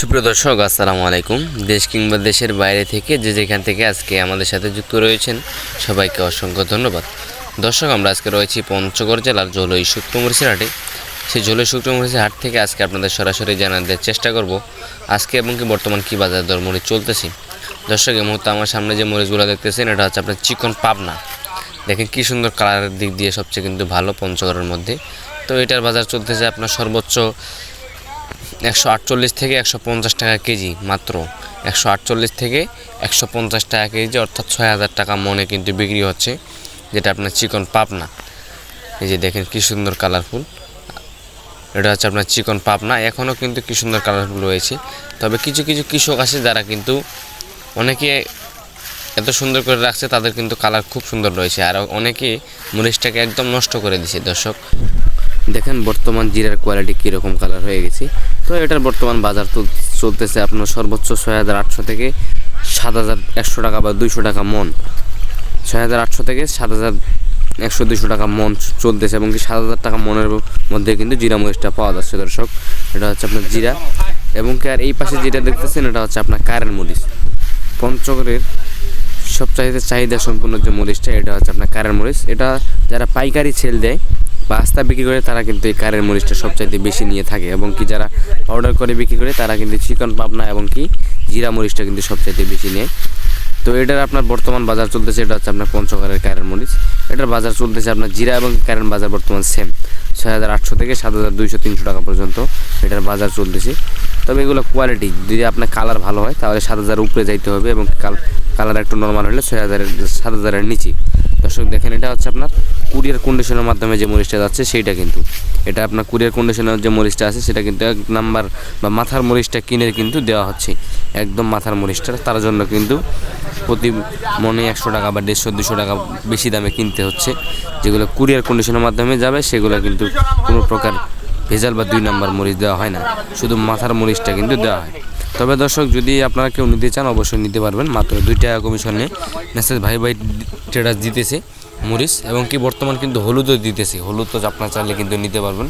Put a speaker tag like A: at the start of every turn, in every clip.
A: সুপ্রিয় দর্শক, আসসালামু আলাইকুম। দেশ কিংবা দেশের বাইরে থেকে যে যেখান থেকে আজকে আমাদের সাথে যুক্ত রয়েছেন, সবাইকে অসংখ্য ধন্যবাদ। দর্শক, আমরা আজকে রয়েছি পঞ্চগড় জেলার জলই শুক্রমরিচের হাটে। সেই জলই শুক্রমরিচের হাট থেকে আজকে আপনাদের সরাসরি জানাতে চেষ্টা করব, আজকে এবং কি বর্তমান কী বাজার দর মরিচ চলতেছে। দর্শক, এই মুহূর্তে আমার সামনে যে মরিচগুলো দেখতেছেন, এটা হচ্ছে আপনার চিকন পাবনা। দেখেন কী সুন্দর কালারের দিক দিয়ে সবচেয়ে কিন্তু ভালো পঞ্চগড়ের মধ্যে। তো এটার বাজার চলতেছে আপনার সর্বোচ্চ একশো আটচল্লিশ থেকে একশো পঞ্চাশ টাকা কেজি মাত্র। একশো আটচল্লিশ থেকে একশো পঞ্চাশ টাকা কেজি, অর্থাৎ ছয় হাজার টাকা মনে কিন্তু বিক্রি হচ্ছে, যেটা আপনার চিকন পাবনা। এই যে দেখেন কী সুন্দর কালারফুল। এটা হচ্ছে আপনার চিকন পাবনা। এখনও কিন্তু কী সুন্দর কালারফুল রয়েছে। তবে কিছু কিছু কৃষক আছে যারা কিন্তু অনেকে এত সুন্দর করে রাখছে, তাদের কিন্তু কালার খুব সুন্দর রয়েছে। আর অনেকে মরিচটাকে একদম নষ্ট করে দিছে, দর্শক। দেখেন বর্তমান জিরার কোয়ালিটি কীরকম কালার হয়ে গেছে। তো এটার বর্তমান বাজার তো চলতেছে আপনার সর্বোচ্চ ছয় হাজার আটশো থেকে সাত হাজার একশো টাকা বা দুইশো টাকা মন। ছয় হাজার আটশো থেকে সাত হাজার একশো দুশো টাকা মন চলতেছে এবং কি সাত হাজার টাকা মনের মধ্যে কিন্তু জিরা মরিচটা পাওয়া যাচ্ছে দর্শক। এটা হচ্ছে আপনার জিরা। এবং কি আর এই পাশে যেটা দেখতেছেন, এটা হচ্ছে আপনার কারেন্ট মরিচ। পঞ্চগড়ের সবচাইতে চাহিদা চাহিদা সম্পূর্ণ যে মরিচটা, এটা হচ্ছে আপনার কারেন্ট মরিচ। এটা যারা পাইকারি সেল দেয় বা আস্তা বিক্রি করে তারা কিন্তু এই কারের মরিচটা সবচাইতে বেশি নিয়ে থাকে এবং কি যারা অর্ডার করে বিক্রি করে তারা কিন্তু চিকন পাবনা এবং কি জিরা মরিচটা কিন্তু সবচাইতে বেশি নেয়। তো এটার আপনার বর্তমান বাজার চলতেছে, এটা হচ্ছে আপনার পঞ্চগড়ের কারেন্ট মরিচ। এটার বাজার চলতেছে আপনার জিরা এবং কারেন্ট বাজার বর্তমান সেম ছয় হাজার আটশো থেকে সাত হাজার দুইশো তিনশো টাকা পর্যন্ত এটার বাজার চলতেছে। তবে এগুলো কোয়ালিটি যদি আপনার কালার ভালো হয়, তাহলে সাত হাজার উপরে যাইতে হবে এবং কালার একটু নর্মাল হলে ছয় হাজারের, সাত হাজারের নিচে। দর্শক দেখেন, এটা হচ্ছে আপনার কুরিয়ার কন্ডিশনের মাধ্যমে যে মরিচটা যাচ্ছে, সেইটা কিন্তু। এটা আপনার কুরিয়ার কন্ডিশনের যে মরিচটা আছে, সেটা কিন্তু এক নাম্বার বা মাথার মরিচটা কিনে কিন্তু দেওয়া হচ্ছে। একদম মাথার মরিচটা, তার জন্য কিন্তু প্রতি মনে একশো টাকা বা দেড়শো, দুশো টাকা বেশি দামে কিনতে হচ্ছে। যেগুলো কুরিয়ার কন্ডিশনের মাধ্যমে যাবে, সেগুলো কিন্তু কোনো প্রকার ভেজাল বা দুই নাম্বার মরিচ দেওয়া হয় না। শুধু মাথার মরিচটা কিন্তু দেওয়া হয়। তবে দর্শক, যদি আপনারা কেউ নিতে চান, অবশ্যই নিতে পারবেন। মাত্র দুই টাকা কমিশনে মেসেজ ভাই ভাই ট্রেডার্স দিতেছে মরিচ এবং কি বর্তমান কিন্তু হলুদও দিতেছে। হলুদ তো আপনারা চাইলে কিন্তু নিতে পারবেন।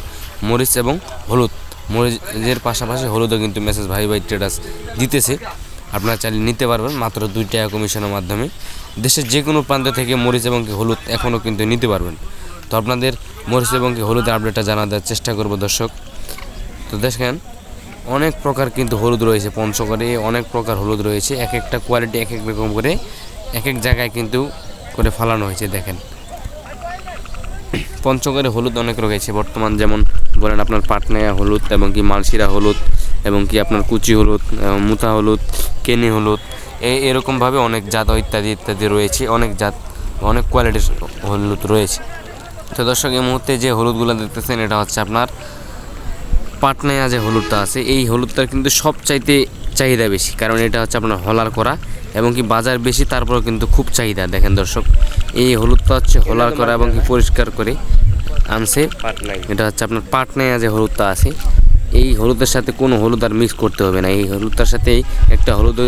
A: মরিচ এবং হলুদ, মরিচের পাশাপাশি হলুদও কিন্তু মেসেজ ভাই ভাই ট্রেডার্স দিতেছে। আপনারা চাইলে নিতে পারবেন, মাত্র দুই টাকা কমিশনের মাধ্যমে। দেশের যে কোনো প্রান্ত থেকে মরিচ এবং কি হলুদ এখনও কিন্তু নিতে পারবেন। তো আপনাদের মরিচ এবং কি হলুদের আপডেটটা জানা দেওয়ার চেষ্টা করব দর্শক। তো দেখেন অনেক প্রকার কিন্তু হলুদ রয়েছে, পঞ্চগড়ে অনেক প্রকার হলুদ রয়েছে এক একটা কোয়ালিটি এক এক রকম করে এক এক জায়গায় কিন্তু করে ফালানো হয়েছে, দেখেন। পঞ্চগড়ে হলুদ অনেক রয়েছে, বর্তমান যেমন বলেন আপনার পাটনায়া হলুদ এবং কি মালসিরা হলুদ এবং কি আপনার কুচি হলুদ মুথা হলুদ, কেনি হলুদ এই এরকমভাবে অনেক জাত ইত্যাদি ইত্যাদি রয়েছে, অনেক জাত, অনেক কোয়ালিটির হলুদ রয়েছে। তো দর্শক, এই মুহূর্তে যে হলুদগুলো দেখতেছেন, এটা হচ্ছে আপনার পাটনায়া যে হলুদটা আছে এই হলুদটার কিন্তু সবচাইতে চাহিদা বেশি। কারণ এটা হচ্ছে আপনার হলার করা এবং কি বাজার বেশি তারপরেও কিন্তু খুব চাহিদা। দেখেন দর্শক এই হলুদটা হচ্ছে হলার করা এবং কি পরিষ্কার করে আনছে। এটা হচ্ছে আপনার পাটনায় যে হলুদটা আছে এই হলুদের সাথে কোনো হলুদ আর মিক্স করতে হবে না। এই হলুদটার সাথে একটা হলুদ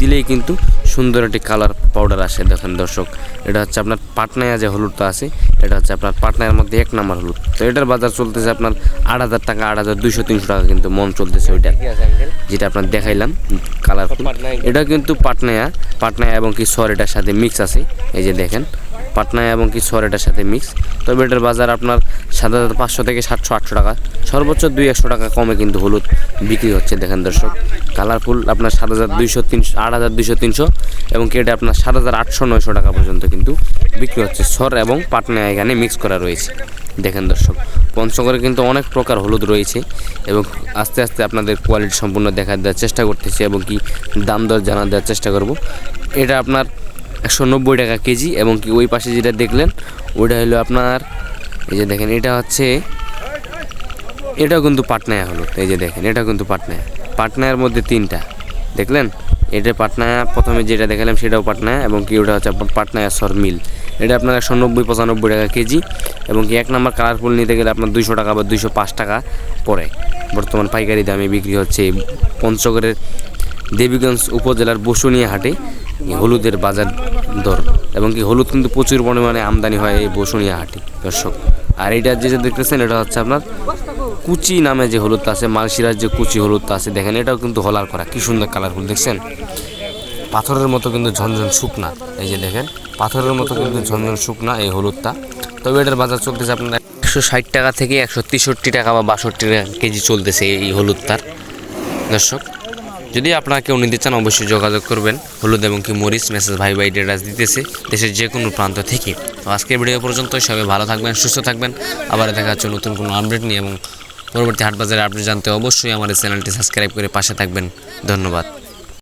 A: দিলেই কিন্তু সুন্দর একটি কালার পাউডার আসে দেখেন দর্শক। এটা হচ্ছে আপনার পাটনায়া যে হলুদটা আছে এটা হচ্ছে আপনার পাটনায়ের মধ্যে এক নাম্বার হলুদ। তো এটার বাজার চলতেছে আপনার আট হাজার টাকা আট হাজার দুইশো তিনশো টাকা কিন্তু মন চলতেছে ওইটা। যেটা আপনার দেখাইলাম কালারফুল এটা কিন্তু পাটনায়া পাটনায়া এবং কি সর এটার সাথে মিক্স আছে। এই যে দেখেন পাটনায় এবং কি সর এটার সাথে মিক্স তবে এটার বাজার আপনার হাজার পাঁচশো থেকে সাতশো, আটশো টাকা। সর্বোচ্চ দুই একশো টাকা কমে কিন্তু হলুদ বিক্রি হচ্ছে, দেখেন দর্শক। কালারফুল আপনার সাত হাজার দুইশো তিনশো আট হাজার দুইশো তিনশো এবং কি এটা আপনার সাত হাজার আটশো নয়শো টাকা পর্যন্ত কিন্তু বিক্রি হচ্ছে। সর এবং পাটনা এখানে মিক্স করা রয়েছে, দেখেন দর্শক। পঞ্চগড়ে কিন্তু অনেক প্রকার হলুদ রয়েছে এবং আস্তে আস্তে আপনাদের কোয়ালিটি সম্পূর্ণ দেখা দেওয়ার চেষ্টা করতেছি এবং কি দাম দর জানা দেওয়ার চেষ্টা করব। এটা আপনার একশো নব্বই টাকা কেজি এবং কি ওই পাশে যেটা দেখলেন, ওইটা হলো আপনার এই যে দেখেন, এটা হচ্ছে, এটাও কিন্তু পাটনায়া হলো। এই যে দেখেন এটা কিন্তু পাটনায়া। পাটনায়ার মধ্যে তিনটা, দেখলেন? এটা পাটনায়া, প্রথমে যেটা দেখালাম সেটাও পাটনায়া, এবং কি ওটা হচ্ছে পাটনায়া সর মিল। এটা আপনার একশো নব্বই, পঁচানব্বই টাকা কেজি, এবং কি এক নম্বর কালারফুল নিতে গেলে আপনার দুইশো টাকা বা দুইশো পাঁচ টাকা পড়ে। বর্তমান পাইকারি দামে বিক্রি হচ্ছে পঞ্চগড়ের দেবীগঞ্জ উপজেলার বসুনিয়া হাটে হলুদের বাজার দর, এবং কি হলুদ কিন্তু প্রচুর পরিমাণে আমদানি হয় এই বসুনিয়া হাটে দর্শক। আর এটা যেটা দেখতেছেন, এটা হচ্ছে আপনার কুচি নামে যে হলুদটা আছে মালসিরার যে কুচি হলুদটা আছে, দেখেন, এটাও কিন্তু হলার করা। কি সুন্দর কালারফুল দেখছেন? পাথরের মতো কিন্তু ঝনঝন শুকনা। এই যে দেখেন, পাথরের মতো কিন্তু ঝনঝন শুকনা এই হলুদটা। তবে এটার বাজার চলতেছে আপনার একশো ষাট টাকা থেকে একশো তেষট্টি টাকা বা বাষট্টি টাকা কেজি চলতেছে এই হলুদটার। দর্শক যদি আপনারা কেউ নিতে চান অবশ্যই যোগাযোগ করবেন। হলুদ এবং কি মরিচ, মেসেজ ভাই ভাই ডেটাস দিতেছে দেশের যে কোনো প্রান্ত থেকে। তো আজকের ভিডিও পর্যন্ত সবাই ভালো থাকবেন, সুস্থ থাকবেন। আবার দেখা হচ্ছে নতুন কোনো আপডেট নিয়ে এবং পরবর্তী হাটবাজারের আপডেট জানতে অবশ্যই আমার এই চ্যানেলটি সাবস্ক্রাইব করে পাশে থাকবেন। ধন্যবাদ।